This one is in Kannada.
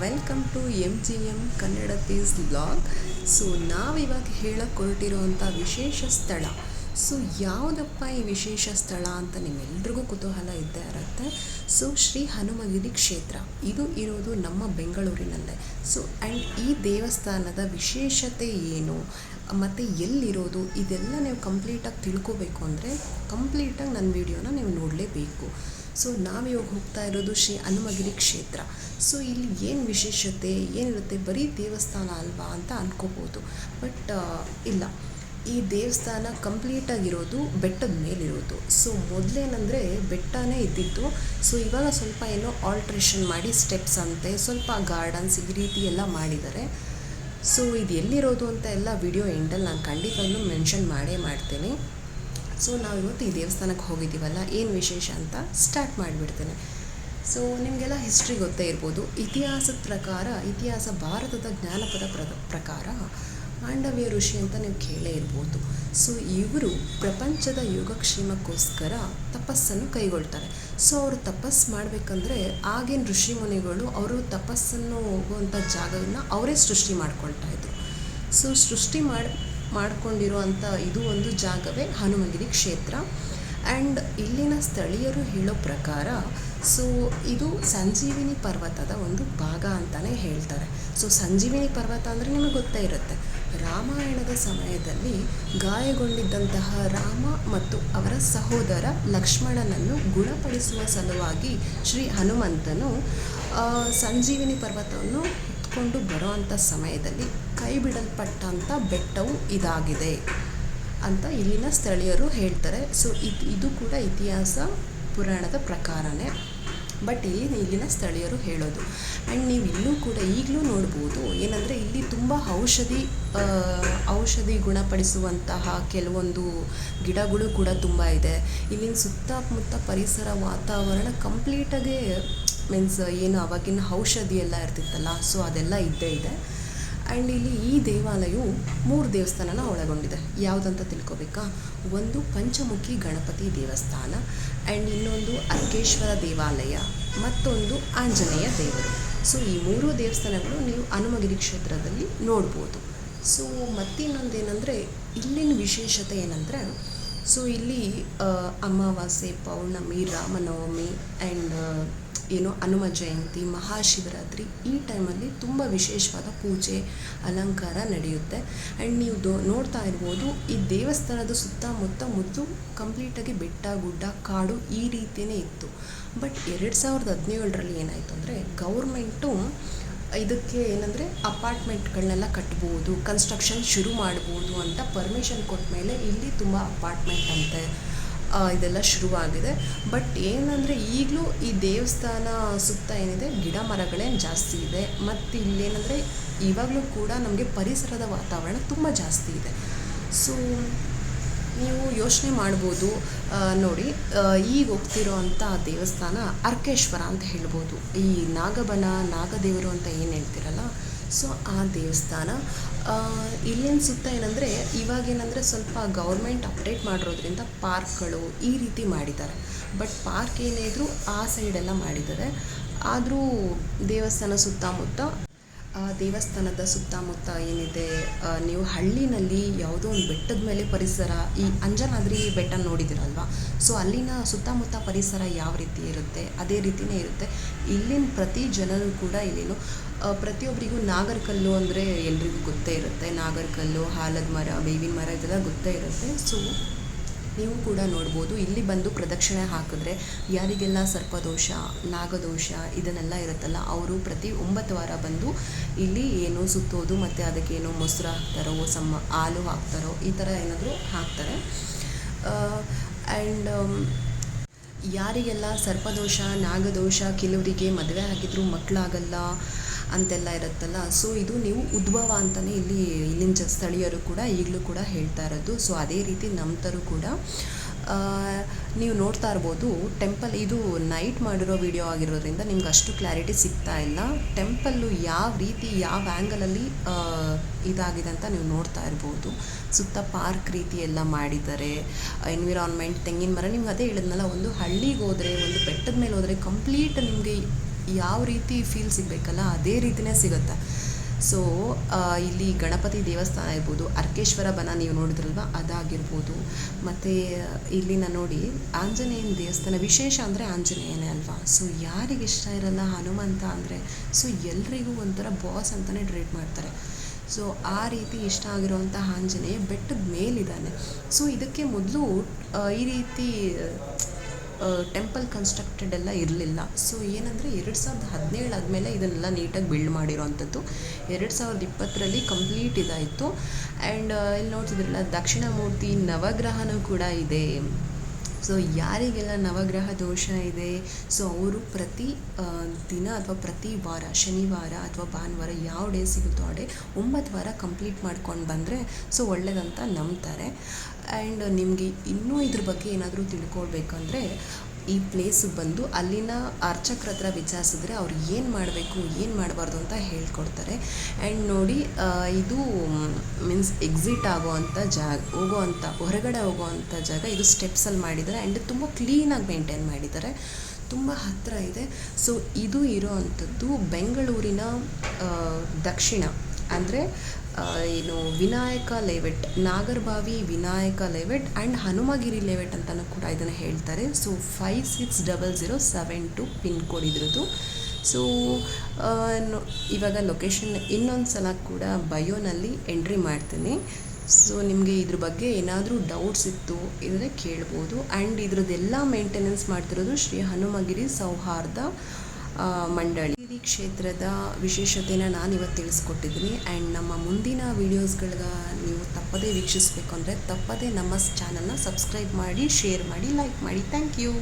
Welcome to M G M Kannada piece blog so ನಾವಿವಾಗ ಹೇಳಕ್ಕೆ ಹೊರಟಿರುವಂಥ ವಿಶೇಷ ಸ್ಥಳ. ಸೊ ಯಾವುದಪ್ಪ ಈ ವಿಶೇಷ ಸ್ಥಳ ಅಂತ ನಿಮ್ಮೆಲ್ರಿಗೂ ಕುತೂಹಲ ಇದ್ದೇ ಇರುತ್ತೆ. ಸೊ ಶ್ರೀ ಹನುಮಗಿರಿ ಕ್ಷೇತ್ರ. ಇದು ಇರೋದು ನಮ್ಮ ಬೆಂಗಳೂರಿನಲ್ಲೇ. ಸೊ ಆ್ಯಂಡ್ ಈ ದೇವಸ್ಥಾನದ ವಿಶೇಷತೆ ಏನು? ಮತ್ತು ಎಲ್ಲಿರೋದು? ಇದೆಲ್ಲ ನೀವು ಕಂಪ್ಲೀಟಾಗಿ ತಿಳ್ಕೋಬೇಕು ಅಂದರೆ ಕಂಪ್ಲೀಟಾಗಿ ನನ್ನ ವಿಡಿಯೋನ ನೀವು ನೋಡಲೇಬೇಕು. ಸೊ ನಾವಿವಾಗ ಹೋಗ್ತಾ ಇರೋದು ಶ್ರೀ ಹನುಮಗಿರಿ ಕ್ಷೇತ್ರ. ಸೊ ಇಲ್ಲಿ ಏನು ವಿಶೇಷತೆ, ಏನಿರುತ್ತೆ? ಬರೀ ದೇವಸ್ಥಾನ ಅಲ್ವಾ ಅಂತ ಅನ್ಕೋಬೋದು. ಬಟ್ ಇಲ್ಲ. ಈ ದೇವಸ್ಥಾನ ಕಂಪ್ಲೀಟಾಗಿರೋದು ಬೆಟ್ಟದ ಮೇಲಿರೋದು. ಸೊ ಮೊದಲೇನಂದರೆ ಬೆಟ್ಟನೇ ಇದ್ದಿತ್ತು. ಸೊ ಇವಾಗ ಸ್ವಲ್ಪ ಏನೋ ಆಲ್ಟ್ರೇಷನ್ ಮಾಡಿ ಸ್ಟೆಪ್ಸ್ ಅಂತೆ, ಸ್ವಲ್ಪ ಗಾರ್ಡನ್ಸ್ ಈ ರೀತಿ ಎಲ್ಲ ಮಾಡಿದ್ದಾರೆ. ಸೊ ಇದು ಎಲ್ಲಿರೋದು ಅಂತ ಎಲ್ಲ ವಿಡಿಯೋ ಎಂಡಲ್ಲಿ ನಾನು ಖಂಡಿತವಾಗ್ಲೂ ಮೆನ್ಷನ್ ಮಾಡೇ ಮಾಡ್ತೀನಿ. ಸೊ ನಾವು ಇವತ್ತು ಈ ದೇವಸ್ಥಾನಕ್ಕೆ ಹೋಗಿದ್ದೀವಲ್ಲ, ಏನು ವಿಶೇಷ ಅಂತ ಸ್ಟಾರ್ಟ್ ಮಾಡಿಬಿಡ್ತೇನೆ. ಸೊ ನಿಮಗೆಲ್ಲ ಹಿಸ್ಟ್ರಿ ಗೊತ್ತೇ ಇರ್ಬೋದು. ಇತಿಹಾಸದ ಪ್ರಕಾರ, ಇತಿಹಾಸ ಭಾರತದ ಜ್ಞಾನಪದ ಪ್ರ ಪ್ರಕಾರ ಮಾಂಡವ್ಯ ಋಷಿ ಅಂತ ನೀವು ಕೇಳೇ ಇರ್ಬೋದು. ಸೊ ಇವರು ಪ್ರಪಂಚದ ಯೋಗಕ್ಷೇಮಕ್ಕೋಸ್ಕರ ತಪಸ್ಸನ್ನು ಕೈಗೊಳ್ತಾರೆ. ಸೊ ಅವರು ತಪಸ್ಸು ಮಾಡಬೇಕಂದ್ರೆ ಆಗಿನ ಋಷಿ ಮುನಿಗಳು ಅವರು ತಪಸ್ಸನ್ನು ಹೋಗುವಂಥ ಜಾಗವನ್ನು ಅವರೇ ಸೃಷ್ಟಿ ಮಾಡ್ಕೊಳ್ತಾ ಇದ್ರು. ಸೊ ಸೃಷ್ಟಿ ಮಾಡಿ ಮಾಡ್ಕೊಂಡಿರುವಂಥ ಇದು ಒಂದು ಜಾಗವೇ ಹನುಮಗಿರಿ ಕ್ಷೇತ್ರ. ಆ್ಯಂಡ್ ಇಲ್ಲಿನ ಸ್ಥಳೀಯರು ಹೇಳೋ ಪ್ರಕಾರ ಸೊ ಇದು ಸಂಜೀವಿನಿ ಪರ್ವತದ ಒಂದು ಭಾಗ ಅಂತಲೇ ಹೇಳ್ತಾರೆ. ಸೊ ಸಂಜೀವಿನಿ ಪರ್ವತ ಅಂದರೆ ನಿಮಗೆ ಗೊತ್ತೇ ಇರುತ್ತೆ. ರಾಮಾಯಣದ ಸಮಯದಲ್ಲಿ ಗಾಯಗೊಂಡಿದ್ದಂತಹ ರಾಮ ಮತ್ತು ಅವರ ಸಹೋದರ ಲಕ್ಷ್ಮಣನನ್ನು ಗುಣಪಡಿಸುವ ಸಲುವಾಗಿ ಶ್ರೀ ಹನುಮಂತನು ಸಂಜೀವಿನಿ ಪರ್ವತವನ್ನು ಹೊತ್ಕೊಂಡು ಬರುವಂಥ ಸಮಯದಲ್ಲಿ ಕೈ ಬಿಡಲ್ಪಟ್ಟಂಥ ಬೆಟ್ಟವು ಇದಾಗಿದೆ ಅಂತ ಇಲ್ಲಿನ ಸ್ಥಳೀಯರು ಹೇಳ್ತಾರೆ. ಸೊ ಇದು ಇದು ಕೂಡ ಇತಿಹಾಸ ಪುರಾಣದ ಪ್ರಕಾರನೇ. ಬಟ್ ಇಲ್ಲಿ, ಇಲ್ಲಿನ ಸ್ಥಳೀಯರು ಹೇಳೋದು. ಆ್ಯಂಡ್ ನೀವು ಇಲ್ಲೂ ಕೂಡ ಈಗಲೂ ನೋಡ್ಬೋದು. ಏನಂದರೆ ಇಲ್ಲಿ ತುಂಬ ಔಷಧಿ ಔಷಧಿ ಗುಣಪಡಿಸುವಂತಹ ಕೆಲವೊಂದು ಗಿಡಗಳು ಕೂಡ ತುಂಬ ಇದೆ. ಇಲ್ಲಿನ ಸುತ್ತಮುತ್ತ ಪರಿಸರ ವಾತಾವರಣ ಕಂಪ್ಲೀಟಾಗೇ ಮೀನ್ಸ್ ಏನು, ಅವಾಗಿನ ಔಷಧಿ ಎಲ್ಲ ಇರ್ತಿತ್ತಲ್ಲ ಸೊ ಅದೆಲ್ಲ ಇದ್ದೇ ಇದೆ. ಆ್ಯಂಡ್ ಇಲ್ಲಿ ಈ ದೇವಾಲಯವು ಮೂರು ದೇವಸ್ಥಾನನ ಒಳಗೊಂಡಿದೆ. ಯಾವುದಂತ ತಿಳ್ಕೊಬೇಕಾ? ಒಂದು ಪಂಚಮುಖಿ ಗಣಪತಿ ದೇವಸ್ಥಾನ ಆ್ಯಂಡ್ ಇನ್ನೊಂದು ಅರ್ಕೇಶ್ವರ ದೇವಾಲಯ, ಮತ್ತೊಂದು ಆಂಜನೇಯ ದೇವರು. ಸೊ ಈ ಮೂರು ದೇವಸ್ಥಾನಗಳು ನೀವು ಹನುಮಗಿರಿ ಕ್ಷೇತ್ರದಲ್ಲಿ ನೋಡ್ಬೋದು. ಸೊ ಮತ್ತಿನ್ನೊಂದೇನೆಂದರೆ, ಇಲ್ಲಿನ ವಿಶೇಷತೆ ಏನಂದರೆ ಸೊ ಇಲ್ಲಿ ಅಮಾವಾಸ್ಯೆ, ಪೌರ್ಣಮಿ, ರಾಮನವಮಿ ಆ್ಯಂಡ್ ಏನು ಹನುಮ ಜಯಂತಿ, ಮಹಾಶಿವರಾತ್ರಿ ಈ ಟೈಮಲ್ಲಿ ತುಂಬ ವಿಶೇಷವಾದ ಪೂಜೆ, ಅಲಂಕಾರ ನಡೆಯುತ್ತೆ. ಆ್ಯಂಡ್ ನೀವು ದೋ, ನೋಡ್ತಾ ಇರ್ಬೋದು, ಈ ದೇವಸ್ಥಾನದ ಸುತ್ತಮುತ್ತ ಮೊದಲು ಕಂಪ್ಲೀಟಾಗಿ ಬೆಟ್ಟ, ಗುಡ್ಡ, ಕಾಡು ಈ ರೀತಿಯೇ ಇತ್ತು. ಬಟ್ ಎರಡು ಸಾವಿರದ ಹದಿನೇಳರಲ್ಲಿ ಏನಾಯಿತು ಅಂದರೆ, ಗೌರ್ಮೆಂಟು ಇದಕ್ಕೆ ಏನಂದರೆ ಅಪಾರ್ಟ್ಮೆಂಟ್ಗಳನ್ನೆಲ್ಲ ಕಟ್ಬೋದು, ಕನ್ಸ್ಟ್ರಕ್ಷನ್ ಶುರು ಮಾಡ್ಬೋದು ಅಂತ ಪರ್ಮಿಷನ್ ಕೊಟ್ಟ ಮೇಲೆ ಇಲ್ಲಿ ತುಂಬ ಅಪಾರ್ಟ್ಮೆಂಟ್ ಅಂತೆ. ಇದೆಲ್ಲ ಶುರುವಾಗಿದೆ. ಬಟ್ ಏನಂದರೆ ಈಗಲೂ ಈ ದೇವಸ್ಥಾನ ಸುತ್ತ ಏನಿದೆ, ಗಿಡ ಮರಗಳೇನು ಜಾಸ್ತಿ ಇದೆ. ಮತ್ತು ಇಲ್ಲೇನಂದರೆ ಇವಾಗಲೂ ಕೂಡ ನಮಗೆ ಪರಿಸರದ ವಾತಾವರಣ ತುಂಬ ಜಾಸ್ತಿ ಇದೆ. ಸೊ ನೀವು ಯೋಚನೆ ಮಾಡ್ಬೋದು. ನೋಡಿ ಈಗ ಹೋಗ್ತಿರೋ ಅಂಥ ದೇವಸ್ಥಾನ ಅರ್ಕೇಶ್ವರ ಅಂತ ಹೇಳ್ಬೋದು. ಈ ನಾಗಬನ, ನಾಗದೇವರು ಅಂತ ಏನು ಹೇಳ್ತಿರಲ್ಲ ಸೊ ಆ ದೇವಸ್ಥಾನ ಇಲ್ಲೇನು ಸುತ್ತ ಏನಂದರೆ ಇವಾಗೇನಂದರೆ ಸ್ವಲ್ಪ ಗೌರ್ಮೆಂಟ್ ಅಪ್ಡೇಟ್ ಮಾಡಿರೋದ್ರಿಂದ ಪಾರ್ಕ್ಗಳು ಈ ರೀತಿ ಮಾಡಿದ್ದಾರೆ. ಬಟ್ ಪಾರ್ಕ್ ಏನೇ ಇದ್ದರೂ ಆ ಸೈಡೆಲ್ಲ ಮಾಡಿದ್ದಾರೆ. ಆದರೂ ದೇವಸ್ಥಾನ ಸುತ್ತಮುತ್ತ ಆ ದೇವಸ್ಥಾನದ ಸುತ್ತಮುತ್ತ ಏನಿದೆ ನೀವು ಹಳ್ಳಿನಲ್ಲಿ ಯಾವುದೋ ಒಂದು ಬೆಟ್ಟದ ಮೇಲೆ ಪರಿಸರ, ಈ ಅಂಜನಾದ್ರಿ ಬೆಟ್ಟ ನೋಡಿದಿರಲ್ವಾ ಸೊ ಅಲ್ಲಿನ ಸುತ್ತಮುತ್ತ ಪರಿಸರ ಯಾವ ರೀತಿ ಇರುತ್ತೆ? ಅದೇ ರೀತಿಯೇ ಇರುತ್ತೆ. ಇಲ್ಲಿನ ಪ್ರತಿ ಜನರು ಕೂಡ ಇಲ್ಲಿನು ಪ್ರತಿಯೊಬ್ಬರಿಗೂ ನಾಗರಕಲ್ಲು ಅಂದರೆ ಎಲ್ರಿಗೂ ಗೊತ್ತೇ ಇರುತ್ತೆ. ನಾಗರಕಲ್ಲು ಆಲದ ಮರ, ಬೇವಿನ ಮರ ಇದೆಲ್ಲ ಗೊತ್ತೇ ಇರುತ್ತೆ. ಸೊ ನೀವು ಕೂಡ ನೋಡ್ಬೋದು. ಇಲ್ಲಿ ಬಂದು ಪ್ರದಕ್ಷಿಣೆ ಹಾಕಿದ್ರೆ ಯಾರಿಗೆಲ್ಲ ಸರ್ಪದೋಷ, ನಾಗದೋಷ ಇದನ್ನೆಲ್ಲ ಇರುತ್ತಲ್ಲ, ಅವರು ಪ್ರತಿ ಒಂಬತ್ತು ವಾರ ಬಂದು ಇಲ್ಲಿ ಏನು ಸುತ್ತೋದು ಮತ್ತು ಅದಕ್ಕೆ ಏನು ಮೊಸರು ಹಾಕ್ತಾರೋ, ಸಮ್ಮ ಹಾಲು ಹಾಕ್ತಾರೋ, ಈ ಥರ ಏನಾದರೂ ಹಾಕ್ತಾರೆ. ಆ್ಯಂಡ್ ಯಾರಿಗೆಲ್ಲ ಸರ್ಪದೋಷ, ನಾಗದೋಷ ಕೆಲವರಿಗೆ ಮದುವೆ ಆಗಿದ್ರು ಮಕ್ಕಳಾಗಲ್ಲ ಅಂತೆಲ್ಲ ಇರುತ್ತಲ್ಲ. ಸೊ ಇದು ನೀವು ಉದ್ಭವ ಅಂತಲೇ ಇಲ್ಲಿ ಇಲ್ಲಿನ ಜ, ಸ್ಥಳೀಯರು ಕೂಡ ಈಗಲೂ ಕೂಡ ಹೇಳ್ತಾ ಇರೋದು. ಸೊ ಅದೇ ರೀತಿ ನಂಬ್ತರು ಕೂಡ ನೀವು ನೋಡ್ತಾ ಇರ್ಬೋದು ಟೆಂಪಲ್ ಇದು ನೈಟ್ ಮಾಡಿರೋ ವಿಡಿಯೋ ಆಗಿರೋದ್ರಿಂದ ನಿಮ್ಗೆ ಅಷ್ಟು ಕ್ಲಾರಿಟಿ ಸಿಗ್ತಾ ಇಲ್ಲ. ಟೆಂಪಲ್ಲು ಯಾವ ರೀತಿ, ಯಾವ ಆ್ಯಂಗಲಲ್ಲಿ ಇದಾಗಿದೆ ಅಂತ ನೀವು ನೋಡ್ತಾ ಇರ್ಬೋದು. ಸುತ್ತ ಪಾರ್ಕ್ ರೀತಿ ಎಲ್ಲ ಮಾಡಿದ್ದಾರೆ. ಎನ್ವಿರಾನ್ಮೆಂಟ್ ತೆಂಗಿನ ಮರ, ನಿಮ್ಗೆ ಅದೇ ಹೇಳಿದ್ನಲ್ಲ, ಒಂದು ಹಳ್ಳಿಗೆ ಹೋದರೆ, ಒಂದು ಬೆಟ್ಟದ ಮೇಲೆ ಹೋದರೆ ಕಂಪ್ಲೀಟ್ ನಿಮಗೆ ಯಾವ ರೀತಿ ಫೀಲ್ ಸಿಗಬೇಕಲ್ಲ, ಅದೇ ರೀತಿನೇ ಸಿಗುತ್ತೆ. ಸೊ ಇಲ್ಲಿ ಗಣಪತಿ ದೇವಸ್ಥಾನ ಇರ್ಬೋದು, ಅರ್ಕೇಶ್ವರ ಬನ ನೀವು ನೋಡಿದ್ರಲ್ವ, ಅದಾಗಿರ್ಬೋದು. ಮತ್ತು ಇಲ್ಲಿನ ನೋಡಿ, ಆಂಜನೇಯನ ದೇವಸ್ಥಾನ, ವಿಶೇಷ ಅಂದರೆ ಆಂಜನೇಯನೇ ಅಲ್ವಾ? ಸೊ ಯಾರಿಗೆ ಇಷ್ಟ ಇರಲ್ಲ ಹನುಮಂತ ಅಂದರೆ ಸೊ ಎಲ್ರಿಗೂ ಒಂಥರ ಬಾಸ್ ಅಂತಲೇ ಟ್ರೀಟ್ ಮಾಡ್ತಾರೆ. ಸೊ ಆ ರೀತಿ ಇಷ್ಟ ಆಗಿರುವಂಥ ಆಂಜನೇಯ ಬೆಟ್ಟದ ಮೇಲಿದ್ದಾನೆ. ಸೊ ಇದಕ್ಕೆ ಮೊದಲು ಈ ರೀತಿ ಟೆಂಪಲ್ ಕನ್ಸ್ಟ್ರಕ್ಟೆಡ್ ಎಲ್ಲ ಇರಲಿಲ್ಲ. ಸೊ ಏನಂದರೆ ಎರಡು ಸಾವಿರದ ಹದಿನೇಳು ಆದಮೇಲೆ ಇದನ್ನೆಲ್ಲ ನೀಟಾಗಿ ಬಿಲ್ಡ್ ಮಾಡಿರೋವಂಥದ್ದು ಎರಡು ಸಾವಿರದ ಇಪ್ಪತ್ತರಲ್ಲಿ ಕಂಪ್ಲೀಟ್ ಇದಾಯಿತು. ಆ್ಯಂಡ್ ಇಲ್ಲಿ ನೋಡ್ತಿದ್ರಲ್ಲ, ದಕ್ಷಿಣಾಮೂರ್ತಿ ನವಗ್ರಹನೂ ಕೂಡ ಇದೆ. ಸೊ ಯಾರಿಗೆಲ್ಲ ನವಗ್ರಹ ದೋಷ ಇದೆ? ಸೊ ಅವರು ಪ್ರತಿ ದಿನ ಅಥವಾ ಪ್ರತಿ ವಾರ, ಶನಿವಾರ ಅಥವಾ ಭಾನುವಾರ ಯಾವ ಡೇ ಸಿಗುತ್ತೋ ಆ ಡೇ ಒಂಬತ್ತು ವಾರ ಕಂಪ್ಲೀಟ್ ಮಾಡ್ಕೊಂಡು ಬಂದರೆ ಸೊ ಒಳ್ಳೇದಂತ ನಂಬ್ತಾರೆ. ಆ್ಯಂಡ್ ನಿಮಗೆ ಇನ್ನೂ ಇದ್ರ ಬಗ್ಗೆ ಏನಾದರೂ ತಿಳ್ಕೊಳ್ಬೇಕಂದ್ರೆ, ಈ ಪ್ಲೇಸಿಗೆ ಬಂದು ಅಲ್ಲಿನ ಅರ್ಚಕ್ರ ಹತ್ರ ವಿಚಾರಿಸಿದ್ರೆ ಅವ್ರು ಏನು ಮಾಡಬೇಕು, ಏನು ಮಾಡಬಾರ್ದು ಅಂತ ಹೇಳ್ಕೊಡ್ತಾರೆ. ಆ್ಯಂಡ್ ನೋಡಿ ಇದು ಮೀನ್ಸ್ ಎಕ್ಸಿಟ್ ಆಗೋವಂಥ ಜಾಗ ಹೋಗೋವಂಥ ಹೊರಗಡೆ ಹೋಗೋವಂಥ ಜಾಗ ಇದು ಸ್ಟೆಪ್ಸಲ್ಲಿ ಮಾಡಿದ್ದಾರೆ. ಆ್ಯಂಡ್ ತುಂಬ ಕ್ಲೀನಾಗಿ ಮೇಂಟೈನ್ ಮಾಡಿದ್ದಾರೆ. ತುಂಬ ಹತ್ತಿರ ಇದೆ. ಸೊ ಇದು ಇರೋ ಅಂಥದ್ದು ಬೆಂಗಳೂರಿನ ದಕ್ಷಿಣ. ಅಂದರೆ ಏನು, Vinayaka layout Nagarabhavi, Vinayaka layout and Hanumagiri layout ಅಂತಲೂ ಕೂಡ ಇದನ್ನು ಹೇಳ್ತಾರೆ. So five six double zero seven two pin code ಇದ್ರದ್ದು. ಸೊ ಇವಾಗ ಲೊಕೇಶನ್ ಇನ್ನೊಂದು ಸಲ ಕೂಡ ಬಯೋನಲ್ಲಿ ಎಂಟ್ರಿ ಮಾಡ್ತೀನಿ. ಸೊ ನಿಮಗೆ ಇದ್ರ ಬಗ್ಗೆ ಏನಾದರೂ ಡೌಟ್ಸ್ ಇತ್ತು ಇದ್ರೆ ಕೇಳ್ಬೋದು. ಆ್ಯಂಡ್ ಇದ್ರದ್ದೆಲ್ಲ ಮೇಂಟೆನೆನ್ಸ್ ಮಾಡ್ತಿರೋದು ಶ್ರೀ ಹನುಮಗಿರಿ ಸೌಹಾರ್ದ ಮಂಡಳಿ. ಈ ಕ್ಷೇತ್ರದ ವಿಶೇಷತೆನ ನಾನು ಇವತ್ತು ತಿಳಿಸ್ಕೊಟ್ಟಿದ್ದೀನಿ. ಆ್ಯಂಡ್ ನಮ್ಮ ಮುಂದಿನ ವೀಡಿಯೋಸ್ಗಳಿಗ ನೀವು ತಪ್ಪದೇ ವೀಕ್ಷಿಸಬೇಕು ಅಂದರೆ ತಪ್ಪದೇ ನಮ್ಮ ಚಾನಲ್ನ ಸಬ್ಸ್ಕ್ರೈಬ್ ಮಾಡಿ, ಶೇರ್ ಮಾಡಿ, ಲೈಕ್ ಮಾಡಿ. Thank you.